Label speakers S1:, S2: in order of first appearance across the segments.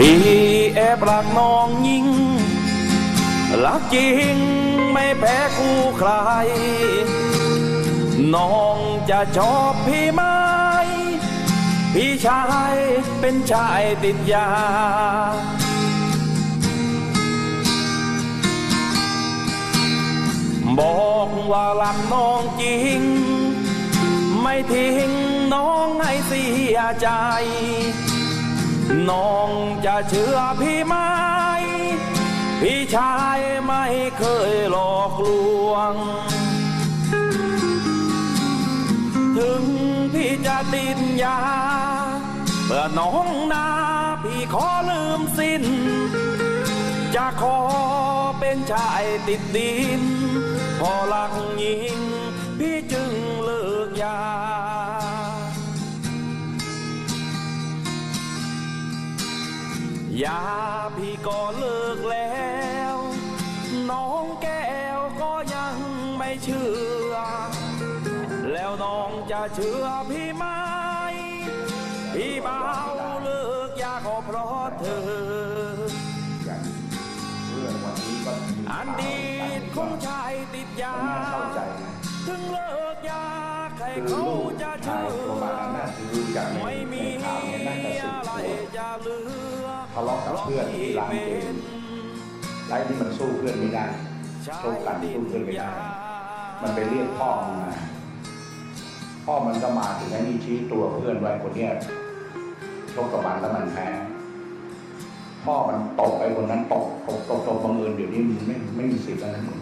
S1: พี่แอบรักน้องยิ่งรักจริงไม่แพ้คู่ใคร น้องจะชอบพี่ไหมพี่ชายเป็นชายติดยา บอกว่ารักน้องจริง ไม่ทิ้งน้องให้เสียใจ น้องจะเชื่อพี่ไหม พี่ชายไม่เคยหลอกลวง ถึงพี่จะติดยาเพื่อน้องนาพี่ขอลืมสิ้น จะขอเป็นชายติดดิน พอหลักยิงพี่จึงเลิกยา ยาพี่ก็เลิกแล้ว น้องแก้วก็ยังไม่เชื่อ แล้วน้องจะเชื่อพี่ไหมพี่เบาเลิกยาก็เพราะเธอ
S2: อย่างเรื่องวันนี้ก็มี
S1: อ
S2: ข่าว
S1: ดีตของชายติดยา
S2: น่าเข้าใจนะ
S1: ถึงเลิกยาใคร
S2: คือ
S1: เขา
S2: ลูก
S1: จะ
S2: ชา
S1: เชื่
S2: ยประมาณนั้น
S1: อ
S2: น่ะดูจากใน
S1: ไม่
S2: ใน
S1: มี
S2: ข่าวเนี่ยน่าจะสิบ
S1: อะไร
S2: ตัว
S1: จะเหลือ
S2: ทะเลาะกับเพื่อนที่ร้านเกมไล่ที่มันสู้เพื่อนไม่ได้โชคกันสู้เพื่อนไม่ได้มันไปเรียกพ่อมันมาพ่อมันก็มาถึงไอ้นี่ชี้ตัวเพื่อนไว้คนเนี้ยชกกับมันแล้วมันแพ้พ่อมันตกไอ้คนนั้นตกตกตกตกบังเอิญเดี๋ยวนี้มันไม่ไม่มีสิทธิ์แล้วนะมึง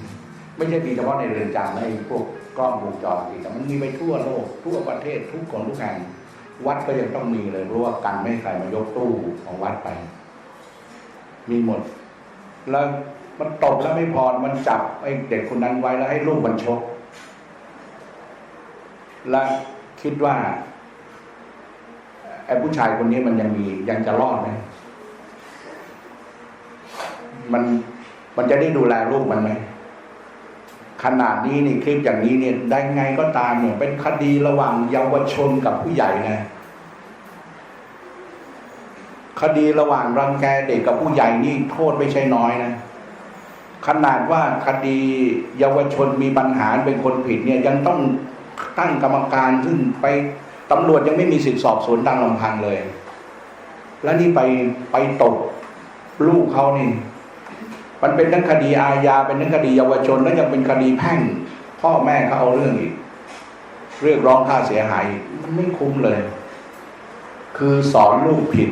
S2: ไม่ใช่มีเฉพาะในเรือนจำนพวกกล้องวงจรปิดแต่มันมีไปทั่วโลกทั่วประเทศทุกคนทุกแห่งวัดก็ยังต้องมีเลยเพราะว่ากันไม่ให้ใครมายกตู้ของวัดไป มีหมด แล้วมันตบแล้วไม่พอมันจับไอ้เด็กคนนั้นไว้แล้วให้ลูกมันชก และคิดว่าไอ้ผู้ชายคนนี้มันยังมียังจะรอดไหมมันมันจะได้ดูแลลูกมันไหมขนาดนี้นี่คลิปอย่างนี้เนี่ยได้ไงก็ตามเนี่ยเป็นคดีระหว่างเยาวชนกับผู้ใหญ่นะ คดีระหว่างรังแกเด็กกับผู้ใหญ่นี่โทษไม่ใช่น้อยนะ ขนาดว่าคดีเยาวชนมีปัญหาเป็นคนผิดเนี่ยยังต้องตั้งกรรมการซึ่งไปตำรวจยังไม่มีสิทธิสอบสวนดังลำพังเลย แล้วนี่ไปไปตบลูกเขานี่ มันเป็นทั้งคดีอาญาเป็นทั้งคดีเยาวชน แล้วยังเป็นคดีแพ่ง พ่อแม่เขาเอาเรื่องอีก เรียกร้องค่าเสียหาย มันไม่คุ้มเลย คือสอนลูกผิด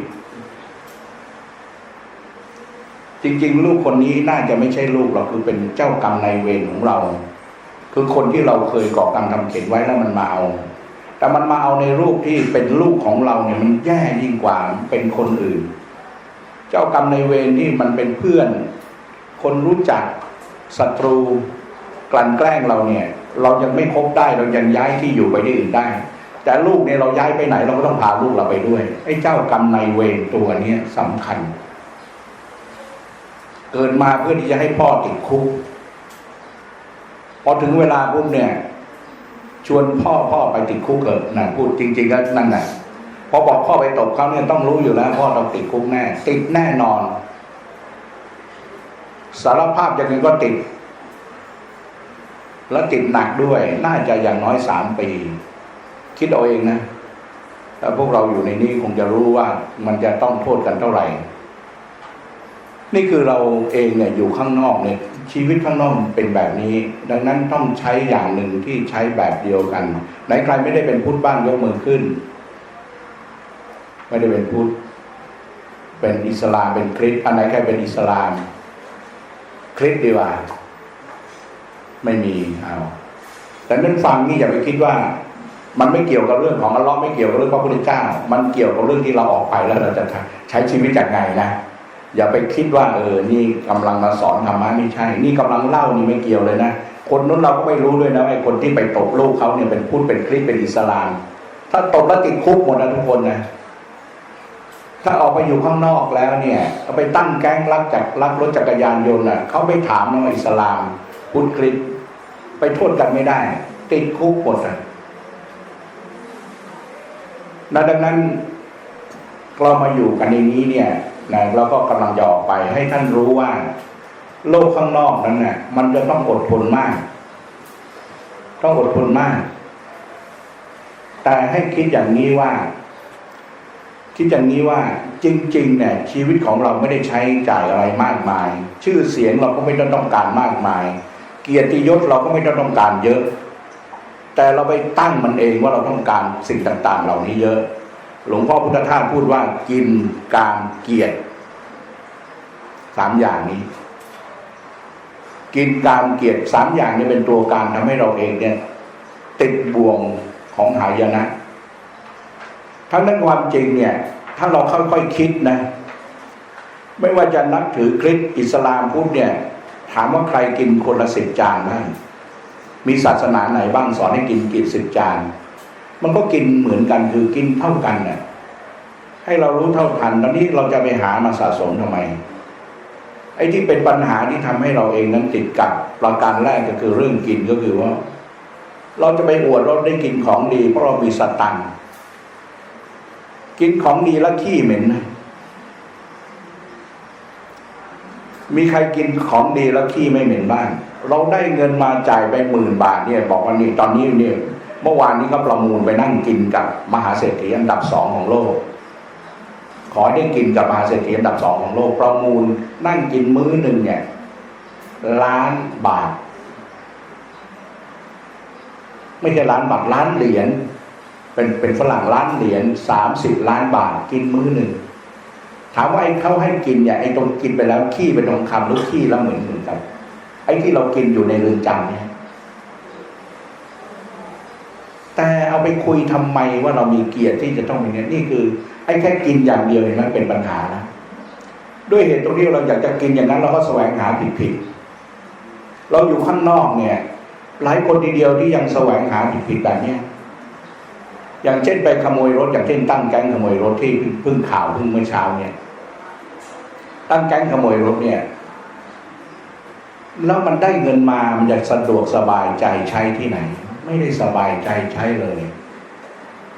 S2: จริง ๆ ลูกคนนี้น่าจะไม่ใช่ลูกหรอกคือเป็นเจ้ากรรมนายเวรของเรา คือคนที่เราเคยก่อกรรมทำเข็นไว้แล้วมันมาเอา แต่มันมาเอาในรูปที่เป็นลูกของเราเนี่ยมันแย่ยิ่งกว่าเป็นคนอื่น เจ้ากรรมนายเวรที่มันเป็นเพื่อน คนรู้จักศัตรูกลั่นแกล้งเราเนี่ย เรายังไม่คบได้เรายังย้ายที่อยู่ไปที่อื่นได้ แต่ลูกเนี่ยเราย้ายไปไหนเราก็ต้องพาลูกเราไปด้วยไอ้เจ้ากรรมนายเวรตัวเนี้ยสำคัญ เกิดมาเพื่อที่จะให้พ่อติดคุกพอถึงเวลาปุ๊บเนี่ย ชวนพ่อพ่อไปติดคุกเกิดนะพูดจริง ๆ ก็นั่นแหละพอบอกพ่อไปตบเขาเนี่ยต้องรู้อยู่แล้ว พ่อต้องติดคุกแน่ ติดแน่นอน สารภาพอย่างนี้ก็ติด แล้วติดหนักด้วย น่าจะอย่างน้อยสามปี คิดเอาเองนะแต่พวกเราอยู่ในนี้คงจะรู้ว่ามันจะต้องโทษกันเท่าไหร่ นี่คือเราเองเนี่ยอยู่ข้างนอกเนี่ยชีวิตข้างนอกเป็นแบบนี้ ดังนั้นต้องใช้อย่างหนึ่งที่ใช้แบบเดียวกันไหนใครไม่ได้เป็นพุทธบ้างยกมือขึ้น ไม่ได้เป็นพุทธเป็นอิสลามเป็นคริสต์อันไหนใครเป็นอิสลาม คริสต์ดีกว่า ไม่มีเอาแต่นั้นฟังนี่อย่าไปคิดว่า มันไม่เกี่ยวกับเรื่องของอัลลอฮ์ไม่เกี่ยวกับเรื่องพระพุทธเจ้า มันเกี่ยวกับเรื่องที่เราออกไปแล้วเราจะใช้ชีวิตจากไงนะ อย่าไปคิดว่าเออ นี่กำลังมาสอนธรรมะไม่ใช่ นี่กำลังเล่านี่ไม่เกี่ยวเลยนะ คนนู้นเราก็ไม่รู้ด้วยนะไอ้คนที่ไปตบลูกเขาเนี่ยเป็นพุทธเป็นคริสเป็นอิสลาม ถ้าตบแล้วติดคุกหมดนะทุกคนนะ ถ้าออกไปอยู่ข้างนอกแล้วเนี่ยเอาไปตั้งแก๊งลักจากลักรถจักรยานยนต์น่ะเขาไปถามนะว่าอิสลามพุทธคริสไปโทษกันไม่ได้ ติดคุกหมดอะนะดังนั้นเรามาอยู่กันในนี้เนี่ย นะแล้วก็กำลังจะออกไปให้ท่านรู้ว่า โลกข้างนอกนั้นน่ะ มันจะต้องอดทนมาก ต้องอดทนมาก แต่ให้คิดอย่างนี้ว่า คิดอย่างนี้ว่า จริง ๆ เนี่ย ชีวิตของเราไม่ได้ใช้จ่ายอะไรมากมาย ชื่อเสียงเราก็ไม่ต้องต้องการมากมาย เกียรติยศเราก็ไม่ต้องต้องการเยอะ แต่เราไปตั้งมันเองว่าเราต้องการสิ่งต่าง ๆ เหล่านี้เยอะ หลวงพ่อพุทธทาสพูดว่ากินการเกียรติสามอย่างนี้ กินการเกียรติสามอย่างนี้เป็นตัวการทำให้เราเองเนี่ย ติดบ่วงของหายนะทั้งนั้นความจริงเนี่ย ถ้าเราค่อยๆคิดนะ ไม่ว่าจะนับถือคริสต์อิสลามพุทธเนี่ย ถามว่าใครกินคนละสิบจานบ้างมีศาสนาไหนบ้างสอนให้กินกี่สิบจาน มันก็กินเหมือนกันคือกินเท่ากันเนี่ยให้เรารู้เท่าทันตอนนี้เราจะไปหามาสะสมทำไม ไอ้ที่เป็นปัญหาที่ทำให้เราเองนั้นติดกับประการแรกก็คือเรื่องกินก็คือว่า เราจะไปอวดเราได้กินของดี เพราะเรามีสตังกินของดีแล้วขี้เหม็นนะมีใครกินของดีแล้วขี้ไม่เหม็นบ้าง เราได้เงินมาจ่ายไปหมื่นบาทเนี่ย บอกว่านี่ตอนนี้เนี่ย เมื่อวานนี้ก็ประมูลไปนั่งกินกับมหาเศรษฐีอันดับสองของโลก ขอให้ได้กินกับมหาเศรษฐีอันดับสองของโลก ประมูลนั่งกินมื้อหนึ่งเนี่ยล้านบาท ไม่ใช่ล้านบาทล้านเหรียญเป็นเป็นฝรั่งล้านเหรียญสามสิบล้านบาทกินมื้อหนึ่งถามว่าไอ้เขาให้กินเนี่ยไอ้ตรงกินไปแล้วขี้เป็นทองคำหรือขี้แล้วเหมือนเหมือนกันไอ้ที่เรากินอยู่ในเรือนจำเนี่ย แต่เอาไปคุยทำไมว่าเรามีเกียรติที่จะต้องมีเนี่ยนี่คือไอ้แค่กินอย่างเดียวเห็นไหมเป็นปัญหานะด้วยเหตุตรงที่เราอยากจะกินอย่างนั้น เราก็แสวงหาผิดผิดๆเราอยู่ข้างนอกเนี่ย หลายคนทีเดียวที่ยังแสวงหาผิดผิดๆแบบเนี้ยอย่างเช่นไปขโมยรถอย่างเช่นตั้งแก๊งขโมยรถที่เพิ่งข่าวเพิ่งเมื่อเช้าเนี่ย ตั้งแก๊งขโมยรถเนี่ยแล้วมันได้เงินมามันจะสะดวกสบายใจใช้ที่ไหน ไม่ได้สบายใจใช้เลย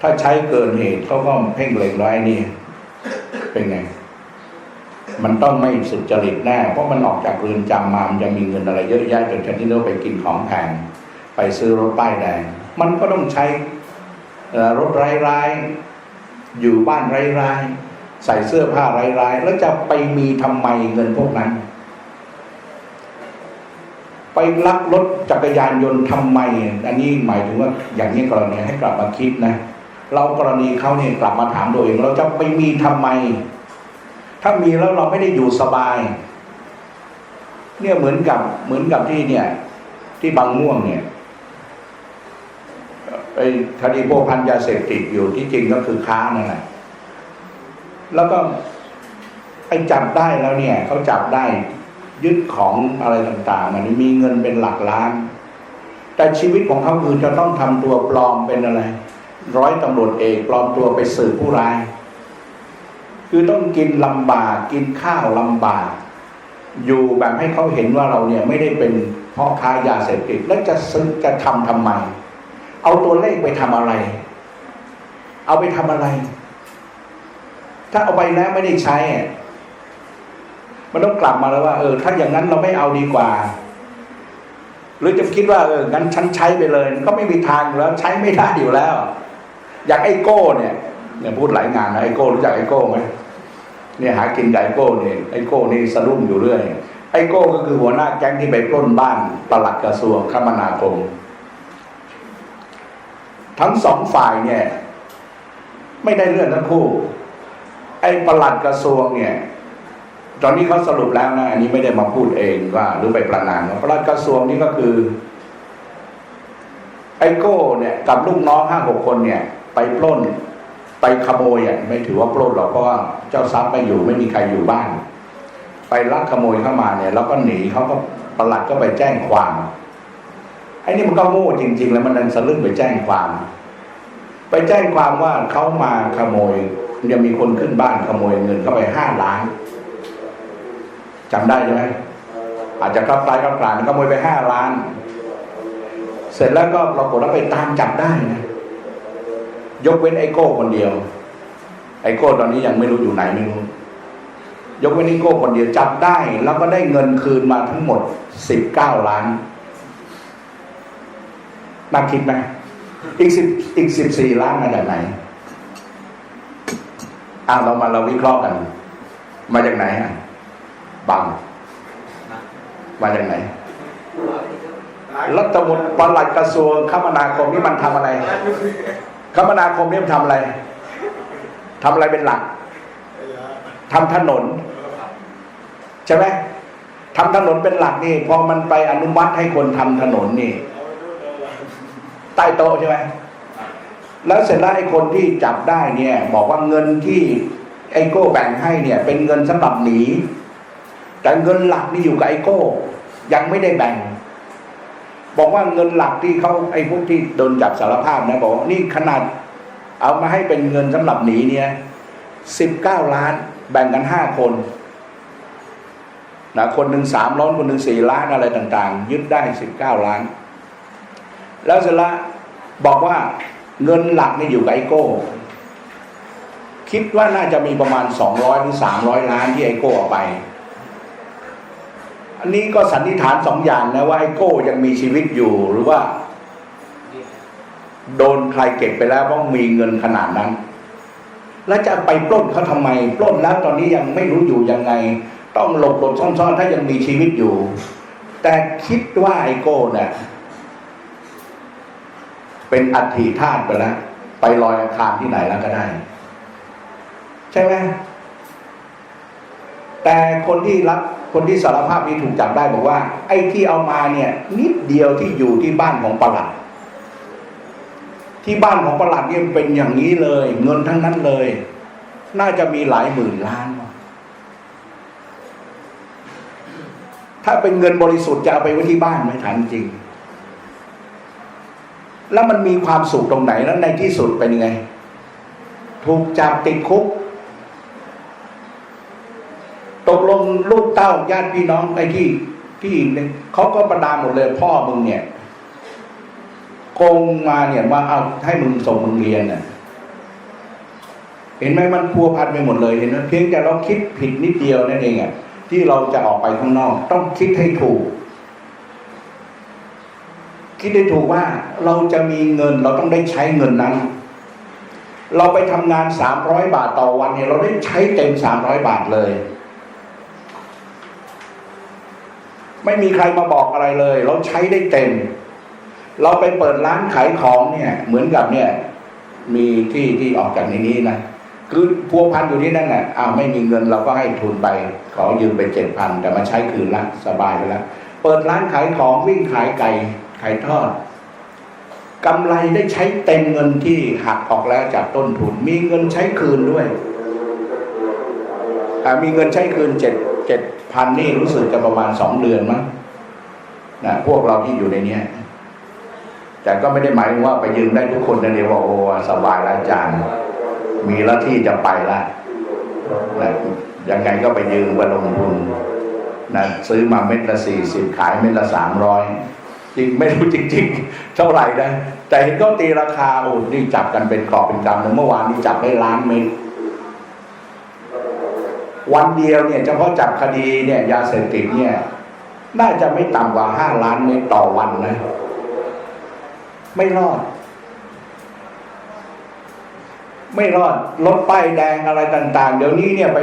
S2: ถ้าใช้เกินเหตุเขาก็เพ่งเล็งร้อยนี่ เป็นไง มันต้องไม่สุจริตแน่ เพราะมันออกจากเรือนจำมามันจะมีเงินอะไรเยอะแยะจนชนิดที่เราไปกินของแพงไปซื้อรถป้ายแดงมันก็ต้องใช้เอ่อรถไร้ๆอยู่บ้านไร้ๆใส่เสื้อผ้าไร้ๆแล้วจะไปมีทำไมเงินพวกนั้น ไปลักรถจักรยานยนต์ทำไม อันนี้หมายถึงว่าอย่างนี้กรณีให้กลับมาคิดนะ เรากรณีเขาเนี่ยกลับมาถามตัวเอง เราจะไปมีทำไม ถ้ามีแล้วเราไม่ได้อยู่สบาย เนี่ยเหมือนกับเหมือนกับที่เนี่ย ที่บางม่วงเนี่ยไอ้คดีพวกพันยาเสพติดอยู่ที่จริงก็คือค้านั่นแหละแล้วก็ไอ้จับได้แล้วเนี่ยเขาจับได้ ยึดของอะไรต่างๆมันมีเงินเป็นหลักล้าน แต่ชีวิตของเขาคือจะต้องทำตัวปลอมเป็นอะไร ร้อยตำรวจเอกปลอมตัวไปสืบผู้ร้าย คือต้องกินลำบากกินข้าวลำบาก อยู่แบบให้เขาเห็นว่าเราเนี่ยไม่ได้เป็นพ่อค้ายาเสพติดแล้วจะซื้อจะทำทำไม เอาตัวเลขไปทำอะไร เอาไปทำอะไร ถ้าเอาไปแล้วไม่ได้ใช้ มันต้องกลับมาแล้วว่า เออ ถ้าอย่างนั้นเราไม่เอาดีกว่า หรือจะคิดว่าเอองั้นฉันใช้ไปเลยก็ไม่มีทางอยู่แล้ว ใช้ไม่ได้อยู่แล้ว อย่างไอโก้เนี่ยเนี่ยพูดหลายงานนะไอโก้รู้จักไอโก้ไหมเนี่ยหากินไอโก้เนี่ยไอโก้นี่สะดุ้งอยู่เรื่อยไอโก้ก็คือหัวหน้าแก๊งที่ไปปล้นบ้านปลัดกระทรวงคมนาคม ทั้งสองฝ่ายเนี่ย ไม่ได้เรื่องทั้งคู่ ไอ้ปลัดกระทรวงเนี่ย ตอนนี้เขาสรุปแล้วนะอันนี้ไม่ได้มาพูดเองว่าหรือไปประนามนะปลัดกระทรวงนี่ก็คือ ไอโก้เนี่ย กับลูกน้องห้าหกคนเนี่ย ไปปล้นไปขโมยอะไม่ถือว่าปล้นหรอกเพราะว่าเจ้าทรัพย์ไม่อยู่ไม่มีใครอยู่บ้าน ไปลักขโมยเข้ามาเนี่ย แล้วก็หนีเขาก็ประหลัดก็ไปแจ้งความไอ้นี่มันก็โง่จริง ๆ แล้วมันดันสะลึ่งไปแจ้งความ ไปแจ้งความว่าเขามาขโมยยังมีคนขึ้นบ้านขโมยเงินเข้าไปห้าล้าน จำได้ใช่ไหมอาจจะคลับคล้ายคลับคลานขโมวยไปห้าล้าน เสร็จแล้วก็ปรากฏว่าไปตามจับได้นะยกเว้นไอโก้คนเดียว ไอโก้ตอนนี้ยังไม่รู้อยู่ไหนไม่รู้ยกเว้นนิโก้คนเดียวจับได้ แล้วก็ได้เงินคืนมาทั้งหมดสิบเก้าล้านน่าคิดไหมอีกสิบอีกสิบสี่ล้านมาจากไหนอ่าเรามาเราวิเคราะห์กัน มาจากไหนอะ บังมาจากไหนรัฐมนตรีปลัดกระทรวงคมนาคมนี่มันทำอะไร คมนาคมนี่มันทำอะไรทำอะไรเป็นหลักทำถนน ใช่ไหมทำถนนเป็นหลักนี่พอมันไปอนุมัติให้คนทำถนนนี่ ใต้โต๊ะใช่ไหมแล้วเสร็จแล้วไอ้คนที่จับได้เนี่ย บอกว่าเงินที่ไอโก้แบ่งให้เนี่ย เป็นเงินสำหรับหนี แต่เงินหลักนี่อยู่กับไอโก้ ยังไม่ได้แบ่ง บอกว่าเงินหลักที่เขาไอ้พวกที่โดนจับสารภาพนะบอกว่านี่ขนาด เอามาให้เป็นเงินสำหรับหนีเนี่ยสิบเก้าล้าน แบ่งกันห้าคนนะคนหนึ่งสามล้านคนหนึ่งสี่ล้านอะไรต่าง ๆ ยึดได้สิบเก้าล้าน แล้วเสร็จล้วบอกว่าเงินหลักนี่อยู่กับไอโก้ คิดว่าน่าจะมีประมาณสองร้อยหรือสามร้อยล้านที่ไอโก้เอาไป อันนี้ก็สันนิษฐานสองอย่างนะว่าไอโก้ยังมีชีวิตอยู่หรือว่า โดนใครเก็บไปแล้วเพราะมีเงินขนาดนั้น แล้วจะไปปล้นเขาทำไมปล้นแล้วตอนนี้ยังไม่รู้อยู่ยังไง ต้องหลบหลบซ่อนๆ ถ้ายังมีชีวิตอยู่ แต่คิดว่าไอโก้เนี่ยเป็นอัฐิธาตุไปแล้วไปลอยอังคารที่ไหนแล้วก็ได้ ใช่ไหมแต่คนที่รับ คนที่สารภาพนี้ถูกจับได้บอกว่า ไอ้ที่เอามาเนี่ย นิดเดียวที่อยู่ที่บ้านของประหลัด ที่บ้านของประหลัดเนี่ยเป็นอย่างนี้เลย เงินทั้งนั้นเลย น่าจะมีหลายหมื่นล้านวะถ้าเป็นเงินบริสุทธิ์จะเอาไปไว้ที่บ้านไหมถามจริง แล้วมันมีความสุขตรงไหนแล้วในที่สุดเป็นยังไง ถูกจับติดคุก ตก ลูกเต้าญาติพี่น้องไอ้ที่ที่เนี่ยเขาก็ประดามหมดเลยพ่อมึงเนี่ยโกงมาเนี่ยมาเอาให้มึงส่งมึงเรียนน่ะ เห็นไหมมันพัวพันไปหมดเลยเห็นไหมเพียงแต่เราคิดผิดนิดเดียวนั่นเองอะที่เราจะออกไปข้างนอก ต้องคิดให้ถูก คิดให้ถูกว่าเราจะมีเงินเราต้องได้ใช้เงินนั้น เราไปทำงานสามร้อยบาทต่อวันเนี่ย เราได้ใช้เต็มสามร้อยบาทเลย ไม่มีใครมาบอกอะไรเลย เราใช้ได้เต็ม เราไปเปิดร้านขายของเนี่ย เหมือนกับเนี่ย มีที่ที่ออกจากในนี้นะคือพัวพันอยู่ที่นั่นน่ะอ้าวไม่มีเงินเราก็ให้ทุนไป ขอยืมไปเจ็ดพันแต่มาใช้คืนละสบายไปล้วเปิดร้านขายของวิ่งขายไก่ขายทอดกำไรได้ใช้เต็มเงินที่หักออกแล้วจากต้นทุน มีเงินใช้คืนด้วยอ่มีเงินใช้คืนเจ็ด เจ็ดพันนี่รู้สึกจะประมาณสองเดือนมั้งนะพวกเราที่อยู่ในเนี้ยแต่ก็ไม่ได้หมายถึงว่าไปยืมได้ทุกคนนะเดียวว่าโอ้สบายล้วอาจารย์ มีแล้วที่จะไปละนะยังไงก็ไปยืมไปลงทุนนะซื้อมาเม็ดละสี่สิบขายเม็ดละสามร้อยจริงไม่รู้จริง ๆ เท่าไหร่นะแต่เห็นก็ตีราคาโอ้นี่จับกันเป็นกรอบเป็นกำเลยเมื่อวานนี้จับได้ล้านเม็ด วันเดียวเนี่ยเฉพาะจับคดีเนี่ยยาเสพติดเนี่ย น่าจะไม่ต่ำกว่าห้าล้านเม็ดต่อวันนะ ไม่รอด ไม่รอดรถป้ายแดงอะไรต่าง ๆ เดี๋ยวนี้เนี่ยไป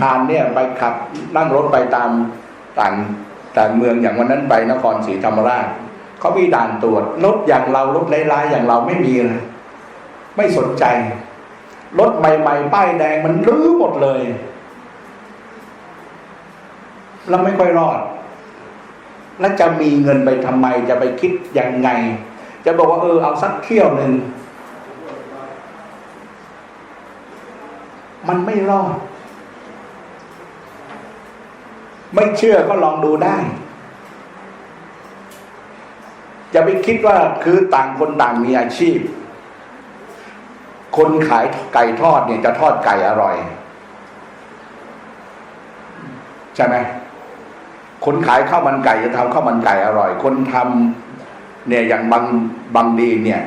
S2: ผ่านเนี่ยไปขับนั่งรถไปตามต่างต่างเมืองอย่างวันนั้นไปนครศรีธรรมราชเขามีด่านตรวจรถอย่างเรารถร้ายอย่างเราไม่มีเลยไม่สนใจรถใหม่ ๆ ป้ายแดงมันรื้อหมดเลย แล้วไม่ค่อยรอด แล้วจะมีเงินไปทำไมจะไปคิดยังไง จะบอกว่าเออเอาสักเที่ยวหนึ่งมันไม่รอด ไม่เชื่อก็ลองดูได้ จะไปคิดว่าคือต่างคนต่างมีอาชีพ คนขายไก่ทอดเนี่ยจะทอดไก่อร่อย ใช่ไหม คนขายข้าวมันไก่จะทำข้าวมันไก่อร่อย คนทำเนี่ยอย่างบางบางดีเนี่ย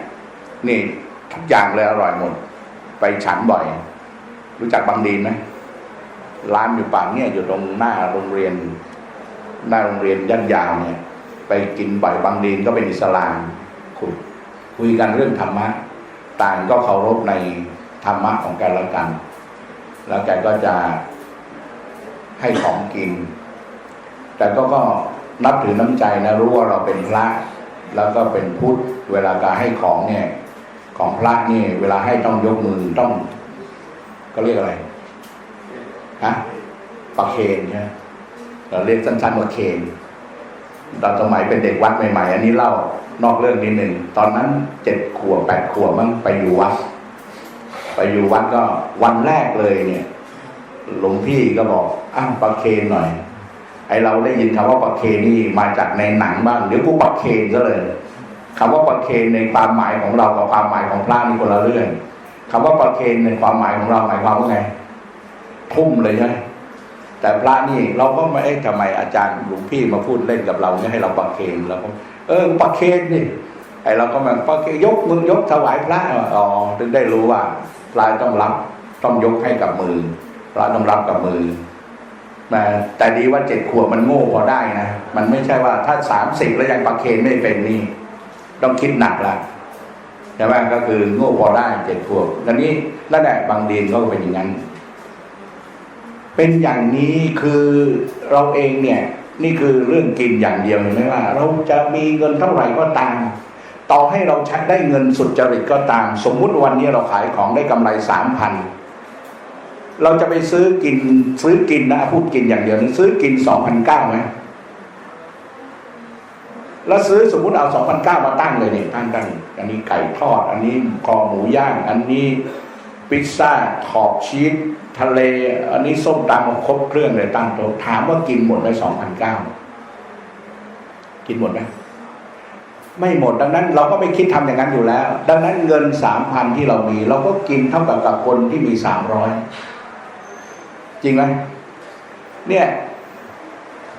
S2: นี่ทุกอย่างเลยอร่อยหมด ไปฉันบ่อย รู้จักบางดีไหมร้านอยู่ปากเนี่ยอยู่ตรงหน้าโรงเรียน หน้าโรงเรียนย่านยาวเนี่ย ไปกินบ่อยบางดีนก็เป็นอิสลามคุยคุยกันเรื่องธรรมะต่างก็เคารพในธรรมะของกันและกัน แล้วแกก็จะให้ของกิน แต่ก็ก็นับถือน้ำใจนะรู้ว่าเราเป็นพระ แล้วก็เป็นพุทธเวลาการให้ของเนี่ย ของพระนี่เวลาให้ต้องยกมือต้อง ก็เรียกอะไรฮะประเคนใช่เราเรียกสั้นๆว่าเคนตอนสมัยเป็นเด็กวัดใหม่ๆ อันนี้เล่านอกเรื่องนิดหนึ่งตอนนั้นเจ็ดขวบแปดขวบมั้งไปอยู่วัด ไปอยู่วัดก็วันแรกเลยเนี่ย หลวงพี่ก็บอกอ้าวประเคนหน่อย ไอเราได้ยินคำว่าประเคนนี่มาจากในหนังบ้างเดี๋ยวกูประเคนซะเลยคำว่าประเคนในความหมายของเรากับความหมายของพระนี่คนละเรื่องคำว่าประเคนในความหมายของเราหมายความว่าไงทุ่มเลยใช่ไหมแต่พระนี่เราก็ไม่เอ๊ะทำไมอาจารย์หลวงพี่มาพูดเล่นกับเราเนี่ยให้เราประเคนเราก็เออประเคนนี่ไอเราก็มาประเคนยกมือยกถวายพระอ๋อถึงได้รู้ว่าพระต้องรับต้องยกให้กับมือพระต้องรับกับมือ นะแต่ดีว่าเจ็ดขวบมันโง่พอได้นะ มันไม่ใช่ว่าถ้าสามสิบแล้วยังประเคนไม่เป็นนี่ ต้องคิดหนักละใช่ไหมก็คือโง่พอได้เจ็ดขวบทีนี้นั่นแหละบางดีนก็เป็นอย่างนั้น เป็นอย่างนี้คือเราเองเนี่ย นี่คือเรื่องกินอย่างเดียวเห็นไหมว่า เราจะมีเงินเท่าไหร่ก็ตามต่อให้เราใช้ได้เงินสุดจริตก็ตาม สมมุติวันนี้เราขายของได้กำไรสามพัน เราจะไปซื้อกินซื้อกินนะพูดกินอย่างเดียวนี่ซื้อกินสองพันเก้าไหมแล้วซื้อสมมุติเอาสองพันเก้ามาตั้งเลยเนี่ยตั้งตั้งอันนี้ไก่ทอด อันนี้คอหมูย่าง อันนี้พิซซ่าขอบชีสทะเล อันนี้ส้มตำครบเครื่องเลยตั้งโต๊ะถามว่ากินหมดไหมสองพันเก้ากินหมดไหมไม่หมดดังนั้น เราก็ไม่คิดทำอย่างนั้นอยู่แล้ว ดังนั้นเงินสามพันที่เรามี เราก็กินเท่ากับกับคนที่มีสามร้อย จริงไหมเนี่ย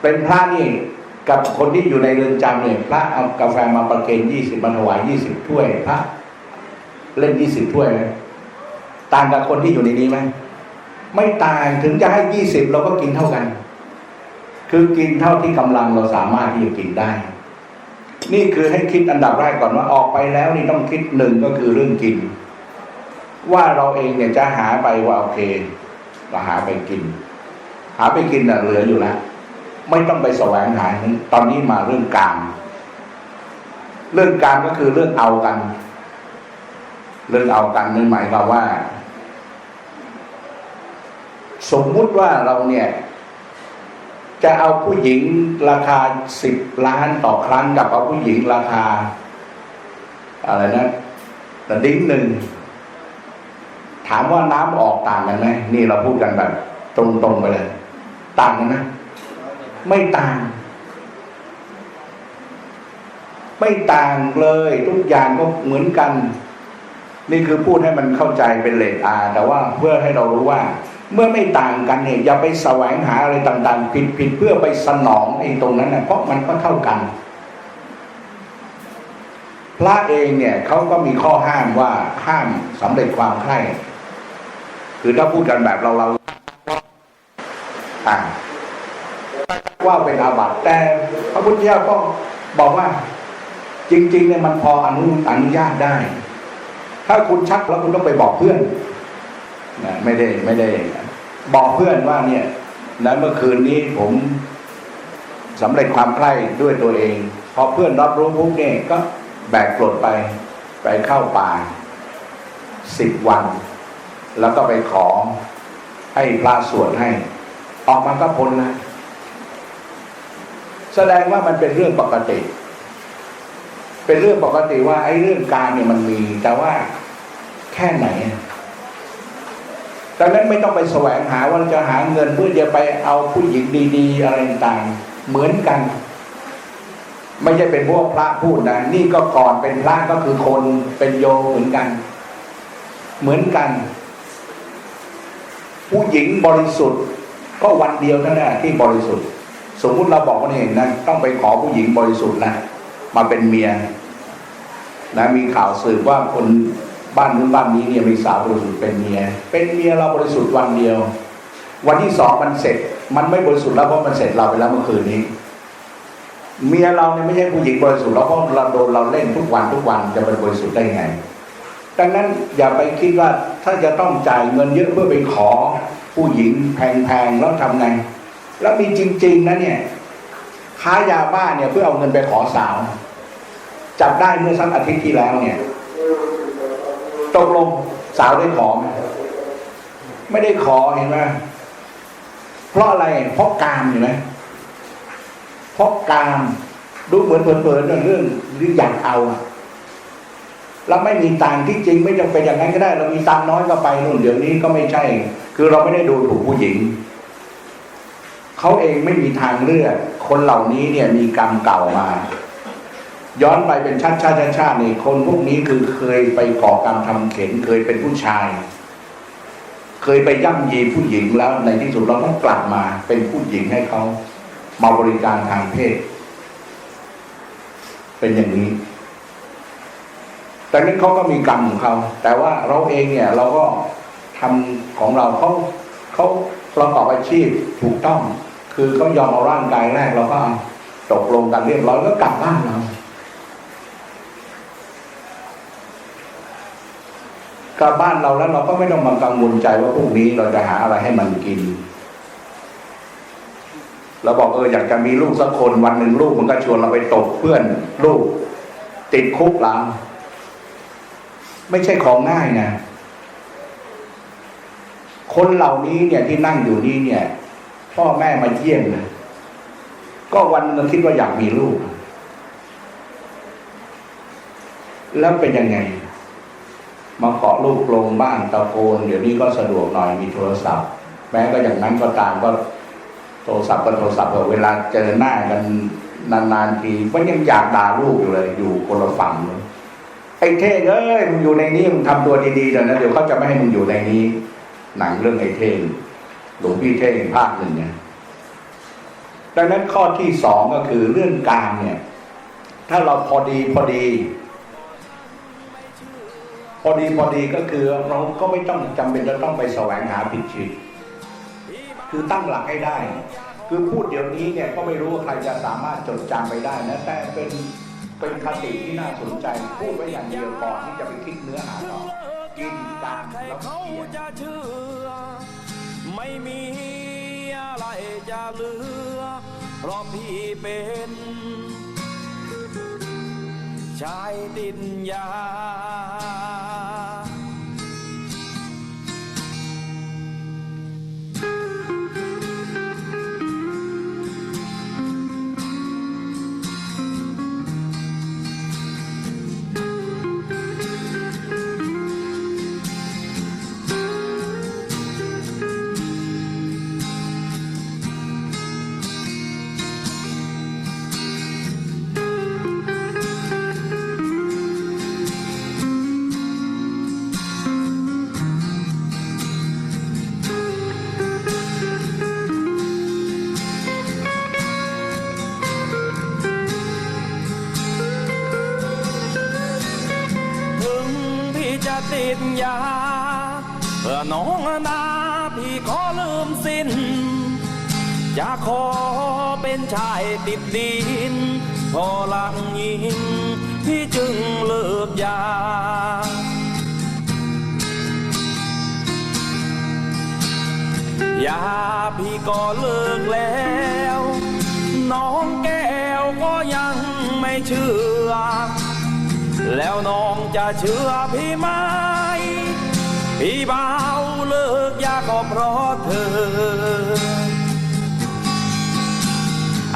S2: เป็นพระนี่กับคนที่อยู่ในเรือนจำเนี่ย พระเอากาแฟมาประเคนยี่สิบมาถวายยี่สิบถ้วยพระเล่นยี่สิบถ้วยไหมต่างกับคนที่อยู่ในนี้ไหมไม่ต่างถึงจะให้ยี่สิบเราก็กินเท่ากัน คือกินเท่าที่กำลังเราสามารถที่จะกินได้ นี่คือให้คิดอันดับแรกก่อนว่าออกไปแล้วนี่ต้องคิดหนึ่งก็คือเรื่องกิน ว่าเราเองเนี่ยจะหาไปว่าโอเค เราหาไปกิน หาไปกินน่ะเหลืออยู่แล้วไม่ต้องไปแสวงหาตอนนี้มาเรื่องการ เรื่องการก็คือเรื่องเอากัน เรื่องเอากันนั่นหมายความว่า สมมุติว่าเราเนี่ย จะเอาผู้หญิงราคาสิบล้านต่อครั้งกับเอาผู้หญิงราคา อะไรนะแต่ดิ้งหนึ่ง ถามว่าน้ำออกต่างกันไหมนี่เราพูดกันแบบตรงๆไปเลย ต่างกันไหมไม่ต่าง ไม่ต่างเลย ทุกอย่างก็เหมือนกัน นี่คือพูดให้มันเข้าใจเป็นเลทอาแต่ว่าเพื่อให้เรารู้ว่า เมื่อไม่ต่างกันเนี่ยอย่าไปแสวงหาอะไรต่าง ๆ ผิดๆเพื่อไปสนองไอ้ตรงนั้นนะเพราะมันก็เท่ากันพระเองเนี่ยเขาก็มีข้อห้ามว่าห้ามสำเร็จความใคร่ คือถ้าพูดกันแบบเราเราอ่าว่าเป็นอาบัติแต่พระพุทธเจ้าก็บอกว่า จริง ๆ เนี่ยมันพออนุอนุญาตได้ ถ้าคุณชักแล้วคุณต้องไปบอกเพื่อนนะไม่ได้ไม่ได้ บอกเพื่อนว่าเนี่ยนะเมื่อคืนนี้ผมสำเร็จความใคร่ด้วยตัวเอง พอเพื่อนรับรู้ปุ๊บเนี่ยก็แบกกรดไป ไปเข้าป่าสิบวัน แล้วก็ไปขอให้พระสวดให้ ออกมาก็พ้นนะแสดงว่ามันเป็นเรื่องปกติ เป็นเรื่องปกติว่าไอ้เรื่องการเนี่ยมันมี แต่ว่าแค่ไหนดังนั้นไม่ต้องไปแสวงหาว่าจะหาเงินเพื่อจะไปเอาผู้หญิงดีๆ อะไรต่างๆเหมือนกัน ไม่ใช่เป็นพวกพระพูดนะนี่ก็ก่อนเป็นพระก็คือคนเป็นโยมเหมือนกัน เหมือนกัน ผู้หญิงบริสุทธิ์ ก็วันเดียวเท่านั้นที่บริสุทธิ์ สมมุติเราบอกว่าเห็นนะต้องไปขอผู้หญิงบริสุทธิ์นะมาเป็นเมียนะมีข่าวสืบว่าคนบ้านนู้นบ้านนี้เนี่ยมีสาวบริสุทธิ์เป็นเมีย เป็นเมียเราบริสุทธิ์วันเดียว วันที่สองมันเสร็จ มันไม่บริสุทธิ์แล้วเพราะมันเสร็จเราไปแล้วเมื่อคืนนี้ เมียเราเนี่ยไม่ใช่ผู้หญิงบริสุทธิ์แล้วเพราะเราโดนเราเล่นทุกวันทุกวันจะเป็นบริสุทธิ์ได้ไง ดังนั้นอย่าไปคิดว่าถ้าจะต้องจ่ายเงินเยอะเพื่อไปขอ ผู้หญิงแพงๆแล้วทำไง แล้วมีจริง ๆนะเนี่ยค้ายาบ้าเนี่ยเพื่อเอาเงินไปขอสาว จับได้เมื่อสักอาทิตย์ที่แล้วเนี่ยตกลงสาวได้ขอไหมไม่ได้ขอเห็นไหมเพราะอะไรเพราะกามเห็นไหมเพราะกามดูเหมือนเผินๆเรื่องเรื่องหรืออยากเอาอะ เราไม่มีตังที่จริงไม่จำเป็นอย่างนั้นก็ได้ เรามีตังน้อยก็ไปนู่นเดี๋ยวนี้ก็ไม่ใช่ คือเราไม่ได้ดูถูกผู้หญิงเขาเองไม่มีทางเลือก คนเหล่านี้เนี่ยมีกรรมเก่ามา ย้อนไปเป็นชาติชาติชาติชาตินี่คนพวกนี้คือเคยไปก่อกรรมทำเข็นเคยเป็นผู้ชาย เคยไปย่ำยีผู้หญิงแล้วในที่สุดเราต้องกลับมา เป็นผู้หญิงให้เขามาบริการทางเพศ เป็นอย่างนี้ แต่นั้นเขาก็มีกรรมของเขา แต่ว่าเราเองเนี่ยเราก็ทำของเราเขาเขาประกอบอาชีพถูกต้อง คือเขายอมเอาร่างกายแรกเราก็เอาตกลงกันเรียบร้อยก็กลับบ้านเรากลับบ้านเราแล้วเราก็ไม่ต้องมากังวลใจว่าพรุ่งนี้เราจะหาอะไรให้มันกินเราบอกเอออยากจะมีลูกสักคนวันหนึ่งลูกมันก็ชวนเราไปตบเพื่อนลูกติดคุกหลัง ไม่ใช่ของง่ายนะ คนเหล่านี้เนี่ยที่นั่งอยู่นี่เนี่ย พ่อแม่มาเยี่ยมนะก็วันนึงคิดว่าอยากมีลูก แล้วเป็นยังไง มาเกาะลูกลงบ้านตะโกน เดี๋ยวนี้ก็สะดวกหน่อยมีโทรศัพท์ แม้ก็อย่างนั้นก็ตามก็โทรศัพท์ก็โทรศัพท์เวลาเจอหน้ากันนานๆทีก็ยังอยากด่าลูกอยู่เลย อยู่คนละฝั่งเลย ไอ้เท่งเอ้ยมึงอยู่ในนี้มึงทำตัวดีๆเดี๋ยวนะเดี๋ยวเขาจะไม่ให้มึงอยู่ในนี้ หนังเรื่องไอ้เท่งหลวงพี่เท่งภาคหนึ่งเนี่ยดังนั้นข้อที่สองก็คือเรื่องการเนี่ย ถ้าเราพอดีพอดี พอดีพอดีก็คือเราก็ไม่ต้องจำเป็นจะต้องไปแสวงหาผิดชีวิตคือตั้งหลักให้ได้ คือพูดเดี๋ยวนี้เนี่ยก็ไม่รู้ว่าใครจะสามารถจดจำไปได้นะแต่เป็น เป็นคติที่น่าสนใจ พูดไว้อย่างเดียวก่อนที่จะไปคิดเนื้อหาต่อกินตา
S1: ม
S2: แล้ว
S1: เขี
S2: ยน
S1: ไม่มีอะไรจะเหลือเพราะพี่เป็นชายติดยา น้องนาพี่ขอลืมสิ้น จะขอเป็นชายติดดิน พอหลังยิงพี่จึงเลิกยายาพี่ก็เลิกแล้ว น้องแก้วก็ยังไม่เชื่อ แล้วน้องจะเชื่อพี่ไหมพี่เบา เลิกยาก็เพราะเธอ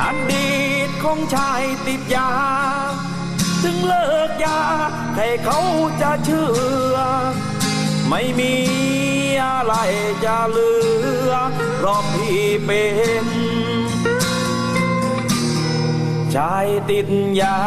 S1: อดีตของชายติดยา ถึงเลิกยาใครเขาจะเชื่อ ไม่มีอะไรจะเหลือเพราะพี่เป็นชายติดยา